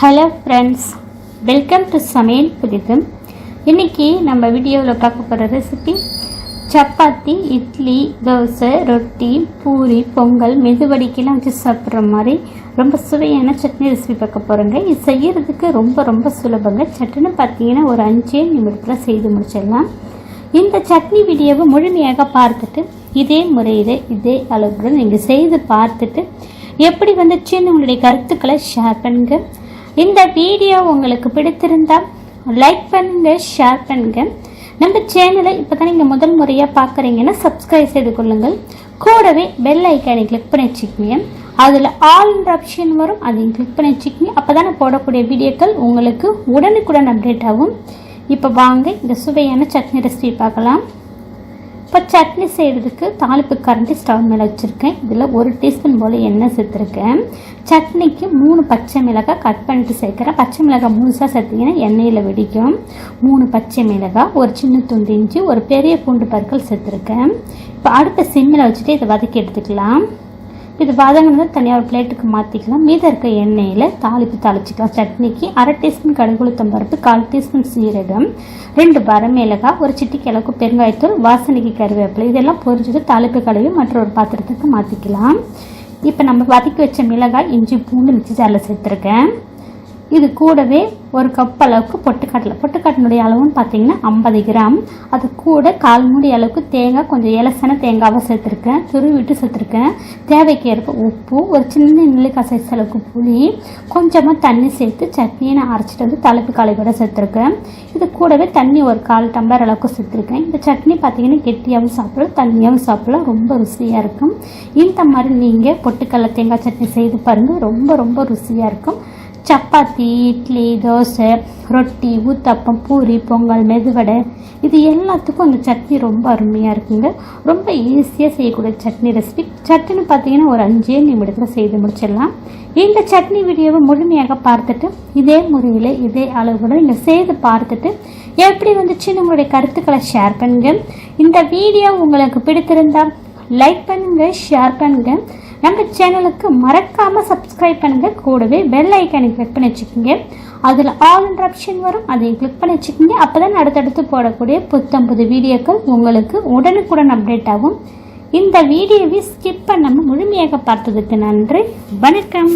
Hello friends welcome to சமையல் புதிது இன்றைக்கி நம்ம வீடியோவில் பார்க்க போகிற ரெசிபி சப்பாத்தி இட்லி தோசை ரொட்டி பூரி பொங்கல் மெதுவடிக்கெல்லாம் வச்சு சாப்பிட்ற மாதிரி ரொம்ப சுவையான சட்னி ரெசிபி பார்க்க போகிறோங்க இது செய்கிறதுக்கு ரொம்ப ரொம்ப சுலபங்க. சட்னி பார்த்தீங்கன்னா ஒரு அஞ்சே நிமிடத்தில் செய்து முடிச்சிடலாம். இந்த சட்னி வீடியோவை முழுமையாக பார்த்துட்டு இதே முறையில் இதே அளவுடன் நீங்கள் செய்து பார்த்துட்டு எப்படி வந்துச்சுன்னு உங்களுடைய கருத்துக்களை ஷேர் பண்ணுங்கள் இந்த வீடியோ உங்களுக்கு பிடித்திருந்தால் லைக் பண்ணுங்க ஷேர் பண்ணுங்க. நம்ம சேனலை இப்போ தான் நீங்கள் முதல் முறையாக பார்க்குறீங்கன்னா சப்ஸ்கிரைப் செய்து கொள்ளுங்கள். கூடவே பெல் ஐக்கானை கிளிக் பண்ணி வச்சுக்கோங்க. அதில் ஆல்ன்ற ஆப்ஷன் வரும் அதையும் கிளிக் பண்ணி வச்சுக்கோங்க. அப்போ தானே போடக்கூடிய வீடியோக்கள் உங்களுக்கு உடனுக்குடன் அப்டேட் ஆகும். இப்போ வாங்க இந்த சுவையான சட்னி ரெசிபி பார்க்கலாம். இப்போ சட்னி செய்கிறதுக்கு தாளிப்பு கரண்டி ஸ்டவ் மேலே வச்சுருக்கேன். இதில் ஒரு டீஸ்பூன் போல் எண்ணெய் சேர்த்துருக்கேன். சட்னிக்கு மூணு பச்சை மிளகாய் கட் பண்ணிட்டு சேர்க்குறேன். பச்சை மிளகாய் முழுசாக சேர்த்திங்கன்னா எண்ணெயில் வெடிக்கும். மூணு பச்சை மிளகாய் ஒரு சின்ன துண்டு இஞ்சி ஒரு பெரிய பூண்டு பற்கள் சேர்த்துருக்கேன். இப்போ அடுத்த சிம்மில் வச்சுட்டு இதை வதக்கி எடுத்துக்கலாம். இது வதங்கினது தனியாக ஒரு பிளேட்டுக்கு மாற்றிக்கலாம் மீதம் இருக்க எண்ணெயில் தாளிப்பு தாளிச்சிக்கலாம். சட்னிக்கு அரை டீஸ்பூன் கடுகுளுத்தம் பருப்பு கால் டீஸ்பூன் சீரகம் ரெண்டு வரமிளகாய் ஒரு சிட்டிக்கு அளவுக்கு பெருங்காயத்தூள் வாசனைக்கு கருவேப்பிலை. இதெல்லாம் பொரிஞ்சுட்டு தாளிப்பு கழுவி மற்ற ஒரு பாத்திரத்துக்கு மாற்றிக்கலாம் இப்போ நம்ம வதக்கி வச்ச மிளகாய் இஞ்சி பூண்டு மிக்சி ஜாரில் சேர்த்துருக்கேன். இது கூடவே ஒரு கப் அளவுக்கு பொட்டுக்கடலை. பொட்டுக்காட்டினுடைய அளவுன்னு பார்த்தீங்கன்னா ஐம்பது கிராம். அது கூட கால் மூடி அளவுக்கு தேங்காய் கொஞ்சம் இலசன தேங்காவை சேர்த்துருக்கேன். துருவிட்டு சேர்த்துருக்கேன். தேவைக்கு ஏற்ப உப்பு ஒரு சின்ன நெல்லிக்காய் சைஸ் அளவுக்கு புளி கொஞ்சமாக தண்ணி சேர்த்து சட்னியை நான் அரைச்சிட்டு வந்து தலைப்பு காலையோட சேர்த்துருக்கேன். இது கூடவே தண்ணி ஒரு கால் டம்ளர் அளவுக்கு சேர்த்துருக்கேன். இந்த சட்னி பார்த்தீங்கன்னா கெட்டியாகவும் சாப்பிடலாம் தண்ணியாகவும் சாப்பிடலாம். ரொம்ப ருசியாக இருக்கும். இந்த மாதிரி நீங்கள் பொட்டுக்கடலை தேங்காய் சட்னி செய்து பாருங்கள் ரொம்ப ரொம்ப ருசியாக இருக்கும். சப்பாத்தி இட்லி தோசை ரொட்டி ஊத்தப்பம் பூரி பொங்கல் மெதுவடை. இது எல்லாத்துக்கும் அந்த சட்னி ரொம்ப அருமையாக இருக்குங்க. ரொம்ப ஈஸியாக செய்யக்கூடிய சட்னி ரெசிபி சட்னி பார்த்தீங்கன்னா ஒரு அஞ்சே நிமிடத்தில் செய்து முடிச்சிடலாம். இந்த சட்னி வீடியோவை முழுமையாக பார்த்துட்டு இதே முறையில் இதே அளவுடன் நீங்கள் செய்து பார்த்துட்டு எப்படி வந்துச்சுன்னு உங்களுடைய கருத்துக்களை ஷேர் பண்ணுங்கள் இந்த வீடியோ உங்களுக்கு பிடித்திருந்தால் லைக் பண்ணுங்கள் ஷேர் பண்ணுங்கள் நம்ம சேனலுக்கு மறக்காமல் சப்ஸ்கிரைப் பண்ணுங்கள் கூடவே பெல் ஐக்கனை கிளிக் பண்ணி வச்சுக்கோங்க. அதில் ஆல் ஆப்ஷன் வரும். அதை கிளிக் பண்ணி வச்சுக்கோங்க. அப்போ தான் அடுத்தடுத்து போடக்கூடிய புத்தம் புது வீடியோக்கள் உங்களுக்கு உடனுக்குடன் அப்டேட் ஆகும். இந்த வீடியோவை ஸ்கிப் பண்ணாமல் முழுமையாக பார்த்ததுக்கு நன்றி. வணக்கம்.